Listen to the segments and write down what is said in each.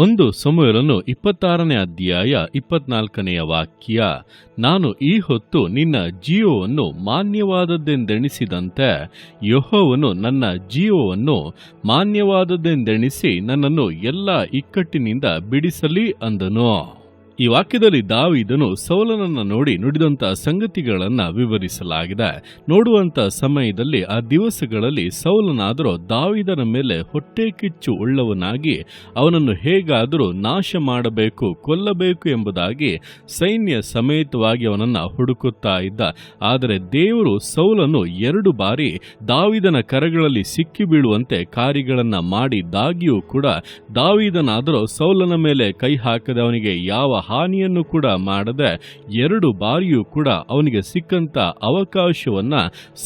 ಒಂದು ಸಮಯಲನ್ನು ಇಪ್ಪತ್ತಾರನೇ ಅಧ್ಯಾಯ ಇಪ್ಪತ್ನಾಲ್ಕನೆಯ ವಾಕ್ಯ, ನಾನು ಈ ಹೊತ್ತು ನಿನ್ನ ಜೀವವನ್ನು ಮಾನ್ಯವಾದದ್ದೆಂದೆಣಿಸಿದಂತೆ ಯಹೋವನು ನನ್ನ ಜೀವವನ್ನು ಮಾನ್ಯವಾದದ್ದೆಂದೆಣಿಸಿ ನನ್ನನ್ನು ಎಲ್ಲ ಇಕ್ಕಟ್ಟಿನಿಂದ ಬಿಡಿಸಲಿ ಅಂದನು. ಈ ವಾಕ್ಯದಲ್ಲಿ ದಾವಿದನು ಸೌಲನನ್ನು ನೋಡಿ ನುಡಿದಂತ ಸಂಗತಿಗಳನ್ನು ವಿವರಿಸಲಾಗಿದೆ. ನೋಡುವಂತ ಸಮಯದಲ್ಲಿ ಆ ದಿವಸಗಳಲ್ಲಿ ಸೌಲನಾದರೂ ದಾವಿದನ ಮೇಲೆ ಹೊಟ್ಟೆ ಕಿಚ್ಚು ಉಳ್ಳವನಾಗಿ, ಅವನನ್ನು ಹೇಗಾದರೂ ನಾಶ ಮಾಡಬೇಕು, ಕೊಲ್ಲಬೇಕು ಎಂಬುದಾಗಿ ಸೈನ್ಯ ಸಮೇತವಾಗಿ ಅವನನ್ನ ಹುಡುಕುತ್ತಾ ಇದ್ದ. ಆದರೆ ದೇವರು ಸೌಲನು ಎರಡು ಬಾರಿ ದಾವಿದನ ಕರಗಳಲ್ಲಿ ಸಿಕ್ಕಿ ಬೀಳುವಂತೆ ಕಾರ್ಯಗಳನ್ನು ಮಾಡಿದಾಗಿಯೂ ಕೂಡ ದಾವಿದನಾದರೂ ಸೌಲನ ಮೇಲೆ ಕೈ ಹಾಕದವನಿಗೆ ಯಾವ ಹಾನಿಯನ್ನು ಕೂಡ ಮಾಡದೆ ಎರಡು ಬಾರಿಯೂ ಕೂಡ ಅವನಿಗೆ ಸಿಕ್ಕಂತ ಅವಕಾಶವನ್ನ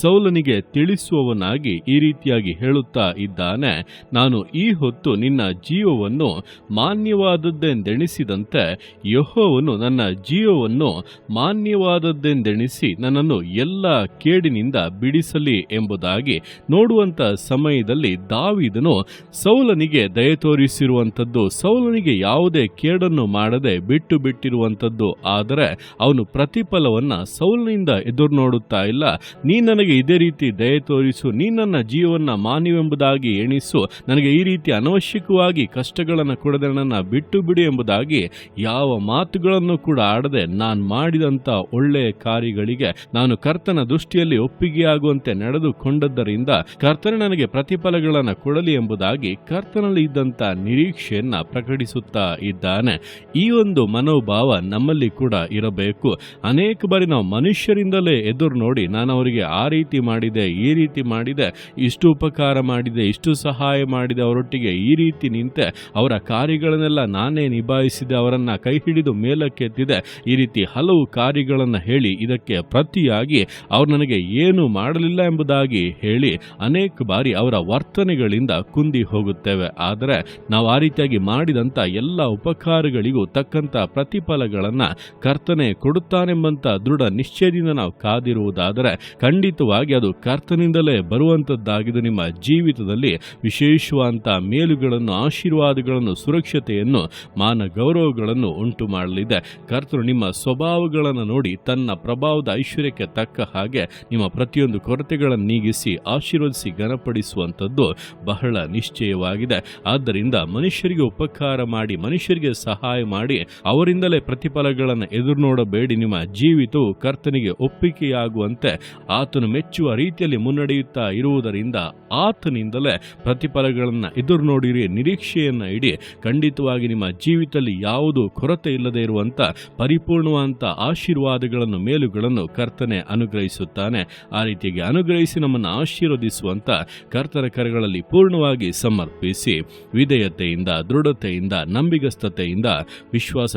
ಸೌಲನಿಗೆ ತಿಳಿಸುವವನಾಗಿ ಈ ರೀತಿಯಾಗಿ ಹೇಳುತ್ತಾ ಇದ್ದಾನೆ, ನಾನು ಈ ಹೊತ್ತು ನಿನ್ನ ಜೀವವನ್ನು ಮಾನ್ಯವಾದದ್ದೆಂದೆಣಿಸಿದಂತೆ ಯಹೋವನು ನನ್ನ ಜೀವವನ್ನು ಮಾನ್ಯವಾದದ್ದೆಂದೆಣಿಸಿ ನನ್ನನ್ನು ಎಲ್ಲ ಕೇಡಿನಿಂದ ಬಿಡಿಸಲಿ ಎಂಬುದಾಗಿ ನೋಡುವಂತ ಸಮಯದಲ್ಲಿ ದಾವಿದನು ಸೌಲನಿಗೆ ದಯ ತೋರಿಸಿರುವಂಥದ್ದು, ಸೌಲನಿಗೆ ಯಾವುದೇ ಕೇಡನ್ನು ಮಾಡದೆ ಬಿಟ್ಟು ಬಿಟ್ಟಿರುವಂಥದ್ದು. ಆದರೆ ಅವನು ಪ್ರತಿಫಲವನ್ನ ಸೌಲಿನಿಂದ ಎದುರು ನೋಡುತ್ತಾ ಇಲ್ಲ. ನೀ ನನಗೆ ಇದೇ ರೀತಿ ದಯ ತೋರಿಸು. ನೀ ನನ್ನ ಜೀವನ ಮಾನ್ಯವೆಂಬುದಾಗಿ ಎಣಿಸು. ನನಗೆ ಈ ರೀತಿ ಅನವಶ್ಯಕವಾಗಿ ಕಷ್ಟಗಳನ್ನು ಕೊಡದೆ ನನ್ನ ಬಿಟ್ಟು ಬಿಡು ಎಂಬುದಾಗಿ ಯಾವ ಮಾತುಗಳನ್ನು ಕೂಡ ಆಡದೆ ನಾನು ಮಾಡಿದಂಥ ಒಳ್ಳೆಯ ಕಾರ್ಯಗಳಿಗೆ ನಾನು ಕರ್ತನ ದೃಷ್ಟಿಯಲ್ಲಿ ಒಪ್ಪಿಗೆಯಾಗುವಂತೆ ನಡೆದುಕೊಂಡದ್ದರಿಂದ ಕರ್ತನ ನನಗೆ ಪ್ರತಿಫಲಗಳನ್ನು ಕೊಡಲಿ ಎಂಬುದಾಗಿ ಕರ್ತನಲ್ಲಿ ಇದ್ದಂಥ ನಿರೀಕ್ಷೆಯನ್ನು ಪ್ರಕಟಿಸುತ್ತಾ ಇದ್ದಾನೆ. ಈ ಒಂದು ಮನೋಭಾವ ನಮ್ಮಲ್ಲಿ ಕೂಡ ಇರಬೇಕು. ಅನೇಕ ಬಾರಿ ನಾವು ಮನುಷ್ಯರಿಂದಲೇ ಎದುರು ನೋಡಿ ನಾನು ಅವರಿಗೆ ಆ ರೀತಿ ಮಾಡಿದೆ, ಈ ರೀತಿ ಮಾಡಿದೆ, ಇಷ್ಟು ಉಪಕಾರ ಮಾಡಿದೆ, ಇಷ್ಟು ಸಹಾಯ ಮಾಡಿದೆ, ಅವರೊಟ್ಟಿಗೆ ಈ ರೀತಿ ನಿಂತೆ, ಅವರ ಕಾರ್ಯಗಳನ್ನೆಲ್ಲ ನಾನೇ ನಿಭಾಯಿಸಿದೆ, ಅವರನ್ನು ಕೈ ಹಿಡಿದು ಮೇಲಕ್ಕೆತ್ತಿದೆ ಈ ರೀತಿ ಹಲವು ಕಾರ್ಯಗಳನ್ನು ಹೇಳಿ ಇದಕ್ಕೆ ಪ್ರತಿಯಾಗಿ ಅವ್ರು ನನಗೆ ಏನು ಮಾಡಲಿಲ್ಲ ಎಂಬುದಾಗಿ ಹೇಳಿ ಅನೇಕ ಬಾರಿ ಅವರ ವರ್ತನೆಗಳಿಂದ ಕುಂದಿ ಹೋಗುತ್ತೇವೆ. ಆದರೆ ನಾವು ಆ ರೀತಿಯಾಗಿ ಮಾಡಿದಂಥ ಎಲ್ಲ ಉಪಕಾರಗಳಿಗೂ ತಕ್ಕಂಥ ಪ್ರತಿಫಲಗಳನ್ನು ಕರ್ತನೆ ಕೊಡುತ್ತಾನೆಂಬಂಥ ದೃಢ ನಿಶ್ಚಯದಿಂದ ನಾವು ಕಾದಿರುವುದಾದರೆ ಖಂಡಿತವಾಗಿ ಅದು ಕರ್ತನಿಂದಲೇ ಬರುವಂಥದ್ದಾಗಿದ್ದು ನಿಮ್ಮ ಜೀವಿತದಲ್ಲಿ ವಿಶೇಷವಾದಂಥ ಮೇಲುಗಳನ್ನು, ಆಶೀರ್ವಾದಗಳನ್ನು, ಸುರಕ್ಷತೆಯನ್ನು ಮಾನ ಗೌರವಗಳನ್ನು ಉಂಟು ಮಾಡಲಿದೆ ಕರ್ತನು ನಿಮ್ಮ ಸ್ವಭಾವಗಳನ್ನು ನೋಡಿ ತನ್ನ ಪ್ರಭಾವದ ಐಶ್ವರ್ಯಕ್ಕೆ ತಕ್ಕ ಹಾಗೆ ನಿಮ್ಮ ಪ್ರತಿಯೊಂದು ಕೊರತೆಗಳನ್ನು ನೀಗಿಸಿ, ಆಶೀರ್ವದಿಸಿ ಗಣಪಡಿಸುವಂಥದ್ದು ಬಹಳ ನಿಶ್ಚಯವಾಗಿದೆ. ಆದ್ದರಿಂದ ಮನುಷ್ಯರಿಗೆ ಉಪಕಾರ ಮಾಡಿ, ಮನುಷ್ಯರಿಗೆ ಸಹಾಯ ಮಾಡಿ ಅವರಿಂದಲೇ ಪ್ರತಿಫಲಗಳನ್ನು ಎದುರು ನೋಡಬೇಡಿ ನಿಮ್ಮ ಜೀವಿತವು ಕರ್ತನಿಗೆ ಒಪ್ಪಿಗೆಯಾಗುವಂತೆ ಆತನು ಮೆಚ್ಚುವ ರೀತಿಯಲ್ಲಿ ಮುನ್ನಡೆಯುತ್ತಾ ಇರುವುದರಿಂದ ಆತನಿಂದಲೇ ಪ್ರತಿಫಲಗಳನ್ನು ಎದುರು ನೋಡಿರಿ ನಿರೀಕ್ಷೆಯನ್ನು ಇಡಿ. ಖಂಡಿತವಾಗಿ ನಿಮ್ಮ ಜೀವಿತದಲ್ಲಿ ಯಾವುದು ಕೊರತೆ ಇಲ್ಲದೆ ಇರುವಂತ ಪರಿಪೂರ್ಣವಾದಂಥ ಆಶೀರ್ವಾದಗಳನ್ನು, ಮೇಲುಗಳನ್ನು ಕರ್ತನೆ ಅನುಗ್ರಹಿಸುತ್ತಾನೆ. ಆ ರೀತಿಯಾಗಿ ಅನುಗ್ರಹಿಸಿ ನಮ್ಮನ್ನು ಆಶೀರ್ವದಿಸುವಂತ ಕರ್ತನ ಕರೆಗಳಲ್ಲಿ ಪೂರ್ಣವಾಗಿ ಸಮರ್ಪಿಸಿ. ವಿಧೇಯತೆಯಿಂದ, ದೃಢತೆಯಿಂದ, ನಂಬಿಗಸ್ತತೆಯಿಂದ, ವಿಶ್ವಾಸ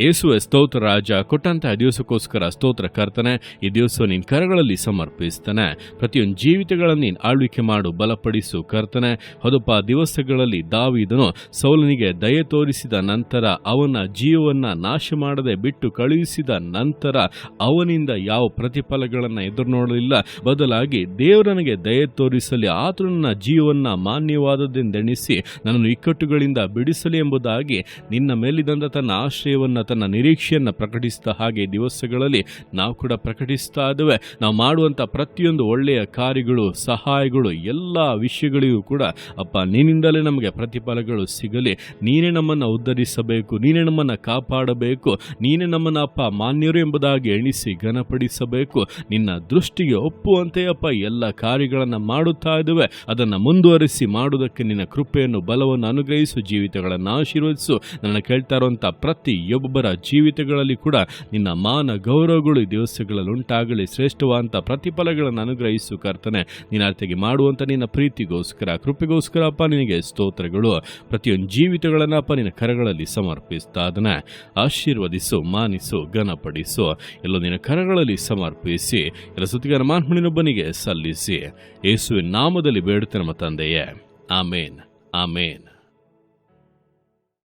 ಯೇಸುವೆ ಸ್ತೋತ್ರ ರಾಜ ಕೊಟ್ಟಂತಹ ದಿವಸಕ್ಕೋಸ್ಕರ ಸ್ತೋತ್ರ ಕರ್ತನೆ, ಈ ದಿವಸ ನಿನ್ನ ಕರಗಳಲ್ಲಿ ಸಮರ್ಪಿಸ್ತಾನೆ. ಪ್ರತಿಯೊಂದು ಜೀವಿತಗಳನ್ನು ನೀನು ಆಳ್ವಿಕೆ ಮಾಡು, ಬಲಪಡಿಸು ಕರ್ತನೆ. ಹೊದಪ ದಿವಸಗಳಲ್ಲಿ ದಾವಿದನು ಸೌಲನಿಗೆ ದಯೆ ತೋರಿಸಿದ ನಂತರ ಅವನ ಜೀವವನ್ನ ನಾಶ ಮಾಡದೆ ಬಿಟ್ಟು ಕಳುಹಿಸಿದ ನಂತರ ಅವನಿಂದ ಯಾವ ಪ್ರತಿಫಲಗಳನ್ನು ಎದುರು ನೋಡಲಿಲ್ಲ ಬದಲಾಗಿ ದೇವರನಿಗೆ ದಯೆ ತೋರಿಸಲಿ, ಆತನು ನನ್ನ ಜೀವನ ಮಾನ್ಯವಾದದ್ದೆಂದೆಣಿಸಿ, ನನ್ನನ್ನು ಇಕ್ಕಟ್ಟುಗಳಿಂದ ಬಿಡಿಸಲಿ ಎಂಬುದಾಗಿ ನಿನ್ನ ಮೇಲಿದಂದ ತನ್ನ ಆಶ್ರಯವನ್ನ ತನ್ನ ನಿರೀಕ್ಷೆಯನ್ನು ಪ್ರಕಟಿಸಿದ ಹಾಗೆ ದಿವಸಗಳಲ್ಲಿ ನಾವು ಕೂಡ ಪ್ರಕಟಿಸ್ತಾ ಇದ್ದೇವೆ. ನಾವು ಮಾಡುವಂಥ ಪ್ರತಿಯೊಂದು ಒಳ್ಳೆಯ ಕಾರ್ಯಗಳು, ಸಹಾಯಗಳು, ಎಲ್ಲ ವಿಷಯಗಳಿಗೂ ಕೂಡ ಅಪ್ಪ ನಿನ್ನಿಂದಲೇ ನಮಗೆ ಪ್ರತಿಫಲಗಳು ಸಿಗಲಿ. ನೀನೇ ನಮ್ಮನ್ನು ಉದ್ಧರಿಸಬೇಕು, ನೀನೇ ನಮ್ಮನ್ನು ಕಾಪಾಡಬೇಕು, ನೀನೇ ನಮ್ಮನ್ನು ಅಪ್ಪ ಮಾನ್ಯರು ಎಂಬುದಾಗಿ ಎಣಿಸಿ ಘನಪಡಿಸಬೇಕು. ನಿನ್ನ ದೃಷ್ಟಿಗೆ ಒಪ್ಪುವಂತೆ ಅಪ್ಪ ಎಲ್ಲ ಕಾರ್ಯಗಳನ್ನು ಮಾಡುತ್ತಾ ಇದ್ದೇವೆ. ಅದನ್ನು ಮುಂದುವರಿಸಿ ಮಾಡುವುದಕ್ಕೆ ನಿನ್ನ ಕೃಪೆಯನ್ನು, ಬಲವನ್ನು ಅನುಗ್ರಹಿಸು, ಜೀವಿತಗಳನ್ನು ಆಶೀರ್ವದಿಸು. ನನ್ನ ಕೇಳ್ತಾ ಇರುವಂಥ ಪ್ರತಿಯೊಬ್ಬರ ಜೀವಿತಗಳಲ್ಲಿ ಕೂಡ ನಿನ್ನ ಮಾನ ಗೌರವಗಳು ಈ ದಿವಸಗಳಲ್ಲಿ ಉಂಟಾಗಲಿ. ಶ್ರೇಷ್ಠವಾದಂಥ ಪ್ರತಿಫಲಗಳನ್ನು ಅನುಗ್ರಹಿಸು ಕರ್ತನೆ. ನಿನ್ನ ಅರ್ಥಗೆ ಮಾಡುವಂಥ ನಿನ್ನ ಪ್ರೀತಿಗೋಸ್ಕರ, ಕೃಪೆಗೋಸ್ಕರ ಅಪ್ಪ ನಿನಗೆ ಸ್ತೋತ್ರಗಳು. ಪ್ರತಿಯೊಂದು ಜೀವಿತಗಳನ್ನು ಅಪ್ಪ ನಿನ್ನ ಕರಗಳಲ್ಲಿ ಸಮರ್ಪಿಸ್ತಾ ಅದನ್ನು ಆಶೀರ್ವದಿಸು, ಮಾನಿಸು, ಘನಪಡಿಸು. ಎಲ್ಲ ನಿನ್ನ ಕರಗಳಲ್ಲಿ ಸಮರ್ಪಿಸಿ, ಎಲ್ಲ ಸುತ್ತಿಗಾರ ಮಾನ್ಮಣಿನೊಬ್ಬನಿಗೆ ಸಲ್ಲಿಸಿ. ಯೇಸುವಿನ ನಾಮದಲ್ಲಿ ಬೇಡುತ್ತೆ ನಮ್ಮ ತಂದೆಯೇ. ಆಮೇನ್. ಆಮೇನ್.